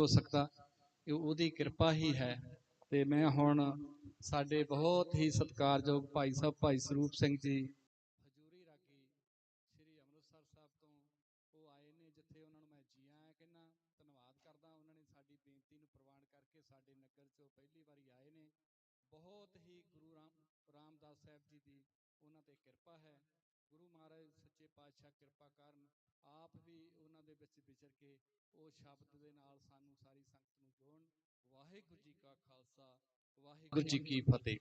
ਹੋ ਸਕਦਾ ਇਹ ਉਹਦੀ ਕਿਰਪਾ ਹੀ ਹੈ। ਤੇ ਮੈਂ ਹੁਣ ਸਾਡੇ ਬਹੁਤ ਹੀ ਸਤਿਕਾਰਯੋਗ ਭਾਈ ਸਾਹਿਬ, ਭਾਈ ਸਰੂਪ ਸਿੰਘ ਜੀ, ਹਜੂਰੀ ਰਾਗੀ ਸ੍ਰੀ ਅੰਮ੍ਰਿਤਸਰ ਸਾਹਿਬ ਤੋਂ ਉਹ ਆਏ ਨੇ, ਜਿੱਥੇ ਉਹਨਾਂ ਨੂੰ ਮੈਂ ਜੀ ਆਇਆਂ ਕਹਿੰਦਾ, ਧੰਨਵਾਦ ਕਰਦਾ। ਉਹਨਾਂ ਨੇ ਸਾਡੀ ਬੇਨਤੀ ਨੂੰ ਪ੍ਰਵਾਨ ਕਰਕੇ ਸਾਡੇ ਨਗਰ 'ਚੋਂ ਪਹਿਲੀ ਵਾਰੀ ਆਏ ਨੇ। ਬਹੁਤ ਹੀ ਗੁਰੂ ਰਾਮ, ਰਾਮਦਾਸ ਸਾਹਿਬ ਜੀ ਦੀ ਉਹਨਾਂ ਤੇ ਕਿਰਪਾ ਹੈ। ਗੁਰੂ ਮਹਾਰਾਜ ਸੱਚੇ ਪਾਤਸ਼ਾਹ ਕਿਰਪਾ ਕਰਨ ਆਪ ਵੀ ਉਹਨਾਂ ਦੇ ਵਿੱਚ ਵਿਚਰ ਕੇ ਉਹ ਸ਼ਬਦ ਦੇ ਨਾਲ ਸਾਨੂੰ ਸਾਰੀ ਸੰਗਤ ਨੂੰ ਜੋੜਨ। ਵਾਹਿਗੁਰੂ ਜੀ ਕਾ ਖਾਲਸਾ ਵਾਹਿਗੁਰੂ ਜੀ ਕੀ ਫਤਿਹ।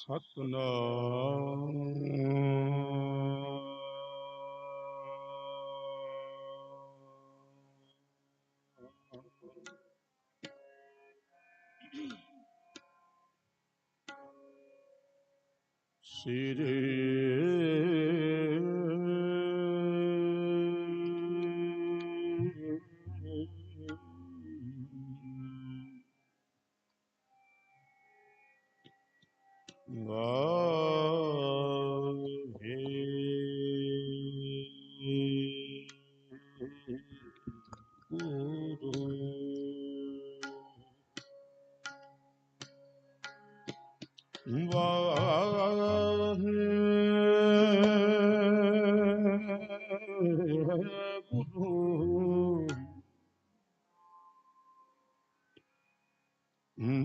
ਸਤਨਾਮ। ਸ੍ਰੀ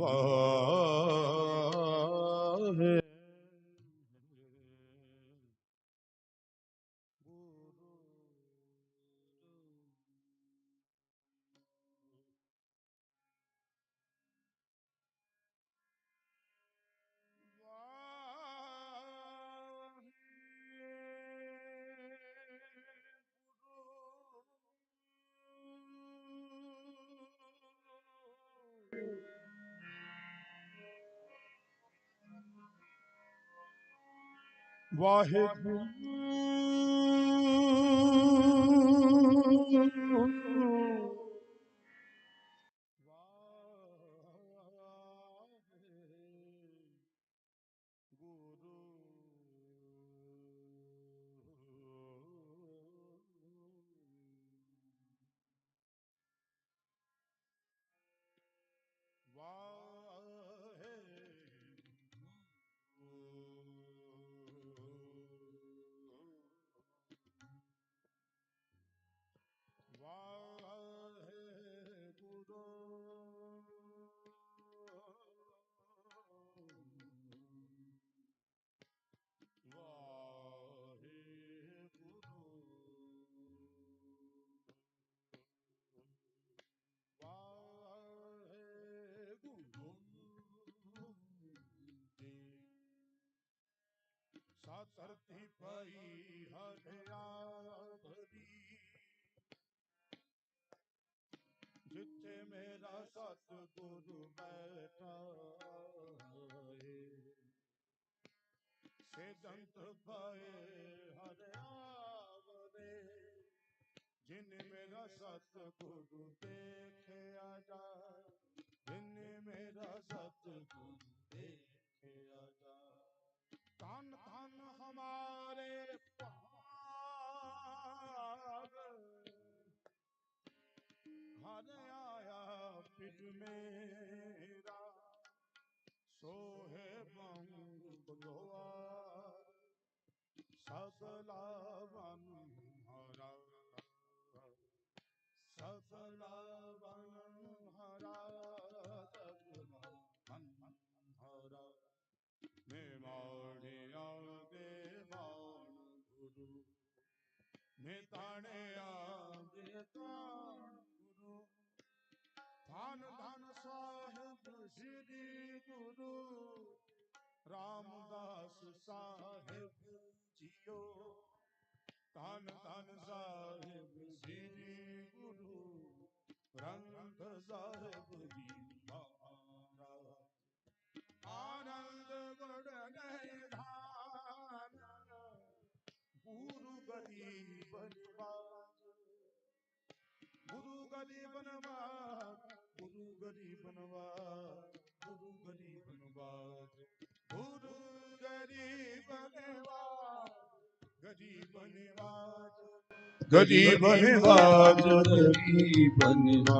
Allah Thank you. ਵਾਹਿਗੁਰੂ। ਸਰਤੀ ਪਈ ਹਰਿਆ ਜਿੱਥੇ ਮੇਰਾ ਸਤਿਗੁਰੂ ਬੈਠਾ ਏ ਸਿਦੰਤ ਪਏ ਹਰਿਆਵਰੇ ਜਿਨ ਮੇਰਾ ਸਤਿਗੁਰੂ ਦੇਖਿਆ ਜਾ ਜਿਨ ਮੇਰਾ ਸਤਿਗੁਰੂ ਦੇਖਿਆ ਜਾ ਤਨ ਤਨ ਹਮਾਰੇ ਭਾਗ ਹਰ ਆਇਆ ਪਿਜ ਮੇਰਾ ਸੋਹੇ ਬੰਗ ਬਗਵਾਰ। ਸਫਲਾ ਵਨ ਹਰਾ ਗੁਰੂ ਨੇ ਤਾਣਿਆ ਗੁਰੂ। ਧੰਨ ਧੰਨ ਸਾਹਿਬ ਸ੍ਰੀ ਗੁਰੂ। ਰਾਮਦਾਸ ਸਾਹਿਬ ਜੀਓ। ਧੰਨ ਧੰਨ ਸਾਹਿਬ ਸ੍ਰੀ ਗੁਰੂ। ਰੰਗ ਸਾਹਿਬ ਜੀ ਮਹਾਰਾਜ। ਆਨੰਦ ਗੜ ਗਏ पूर्व गरीबन गुरु गरीबनवा गुरु गरीबनवा गुरु गरीबनवा गुरु गरीबनवा गरीबनवा गरीबनवा गरीबनवा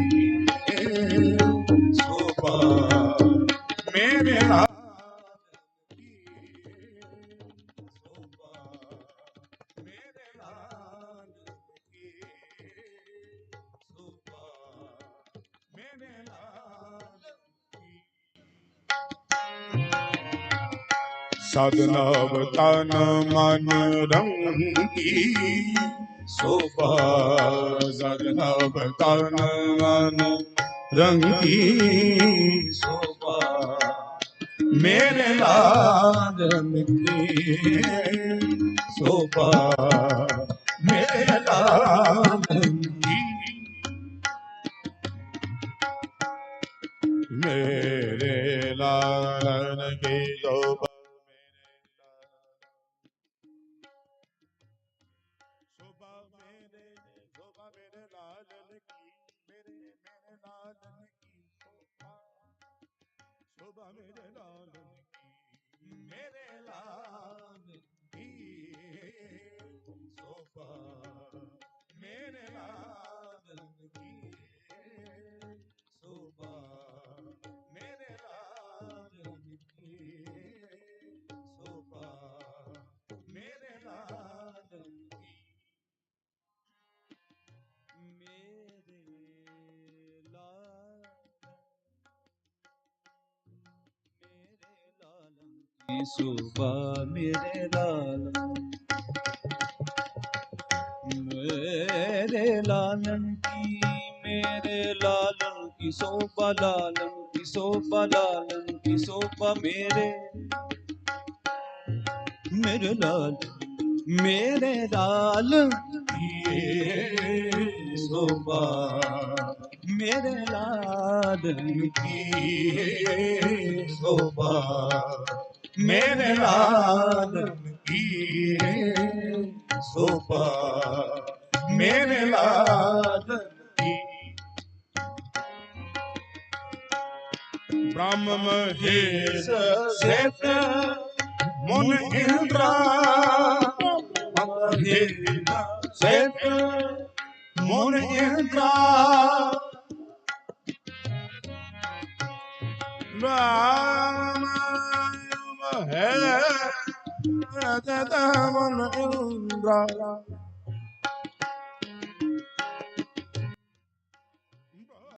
ਸਦਨਵ ਤਨ ਮਨ ਰੰਗੀ ਸੋਭਾ ਸਦਨਵ ਤਨ ਮਨ ਰੰਗੀ ਸੋਭਾ ਮੇਰੇ ਲਾਡਨ ਕੀ ਸੋਭਾ ਮੇਰੇ ਲਾਡਨ ਮੇਰੇ ਲਾਲਨ ਕੀ ਸ਼ੋਭਾ ਲਾਲਨ ਸੁਬਾ ਮੇਰੇ ਲਾਲਨ ਮੇਰੇ ਲਾਲਨ ਕੀ ਮੇਰੇ ਲਾਲਨ ਕੀ ਸੋਭਾ ਲਾਲਨ ਕੀ ਸੋਭਾ ਲਾਲਨ ਕੀ ਸੋਭਾ ਮੇਰੇ ਮੇਰੇ ਲਾਲ ਮੇਰੇ ਲਾਲ ਕੀ ਸੋਭਾ ਮੇਰੇ ਲਾਲ ਕੀ ਸੋਭਾ ਮੇਰੇ ਲਾਲਨ ਕੀ ਸੋਭਾ। ਮੇਰੇ ਲਾਲਨ ਕੀ ਬ੍ਰਹਮ ਮਹੇਸ਼ ਸੇਤ ਮੁਨ ਇੰਦਰਾ। ਮਹੇਸ਼ ਸੇਤ ਮੁਨ ਇੰਦਰਾ। ਰਾਮ ਹੈ ਤਦ ਮਨ ਇੰਦਰਾ